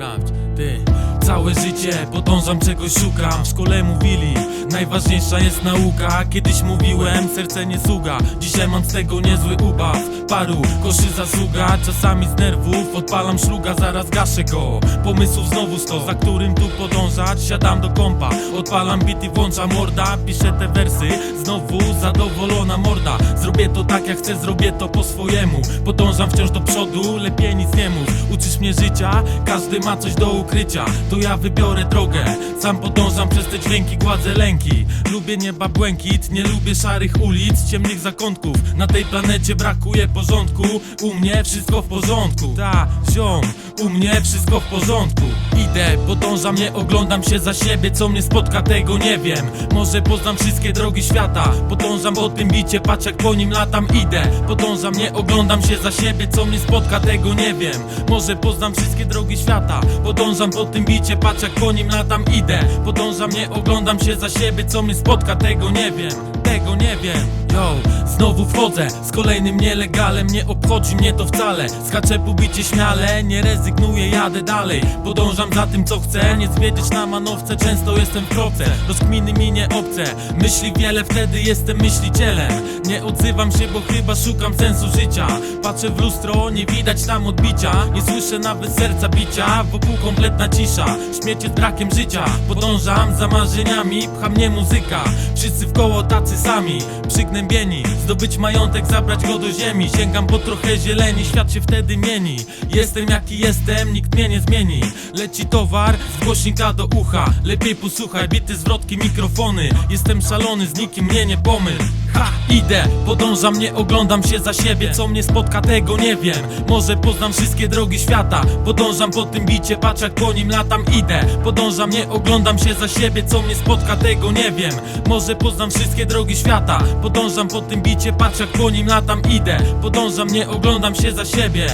sprawdź, ty. Całe życie podążam czegoś szukam. W szkole mówili, najważniejsza jest nauka. Kiedyś mówiłem, serce nie sługa. Dzisiaj mam z tego niezły ubaw. Paru koszy zasługa Czasami z nerwów. Odpalam szluga Zaraz gaszę go. Pomysłów znowu sto, za którym tu podążać? Siadam do kompa, odpalam i włączam morda. Piszę te wersy, znowu zadowolona morda. Zrobię to tak jak chcę, zrobię to po swojemu. Podążam wciąż do przodu, lepiej nic nie mów. Uczysz mnie życia, każdy ma coś do ukrycia To ja wybiorę drogę, sam podążam przez te dźwięki, gładzę lęki. Lubię nieba błękit, nie lubię szarych ulic, ciemnych zakątków. Na tej planecie brakuje porządku, u mnie wszystko w porządku. Ta, ziom, u mnie wszystko w porządku. Idę, podążam, nie oglądam się za siebie. Co mnie spotka, tego nie wiem. Może poznam wszystkie drogi świata. Podążam po tym bicie, patrz jak po nim latam Idę, podążam, nie oglądam się za siebie. Co mnie spotka, tego nie wiem. Może poznam wszystkie drogi świata. Podążam po tym bicie, patrz jak po nim latam Idę, podążam, nie oglądam się za siebie. Co mnie spotka, tego nie wiem Tego nie wiem. Yo, znowu wchodzę z kolejnym nielegalem. Nie obchodzi mnie to wcale. Skaczę po bicie śmiale, nie rezygnuję, jadę dalej. Podążam za tym co chcę, nie zwiedzieć na manowce Często jestem w kropce, rozkminy mi nie obce. Myśli wiele, wtedy jestem myślicielem. Nie odzywam się, bo chyba szukam sensu życia. Patrzę w lustro, nie widać tam odbicia. Nie słyszę nawet serca bicia. Wokół kompletna cisza, śmiecie z brakiem życia. Podążam za marzeniami, pcha mnie muzyka. Wszyscy w koło tacy sami, przygnębieni. Zdobyć majątek, zabrać go do ziemi. Sięgam po trochę zieleni, świat się wtedy mieni. Jestem jaki jestem, nikt mnie nie zmieni. Leci towar z głośnika do ucha. Lepiej posłuchaj, bity zwrotki, mikrofony. Jestem szalony, z nikim mnie nie pomyl Ha, idę, podążam, nie oglądam się za siebie. Co mnie spotka, tego nie wiem. Może poznam wszystkie drogi świata. Podążam po tym bicie, patrz jak po nim latam Idę, podążam, nie oglądam się za siebie. Co mnie spotka, tego nie wiem. Może poznam wszystkie drogi świata. Podążam po tym bicie, patrz jak po nim latam Idę, podążam, nie oglądam się za siebie.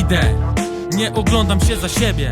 Idę, nie oglądam się za siebie.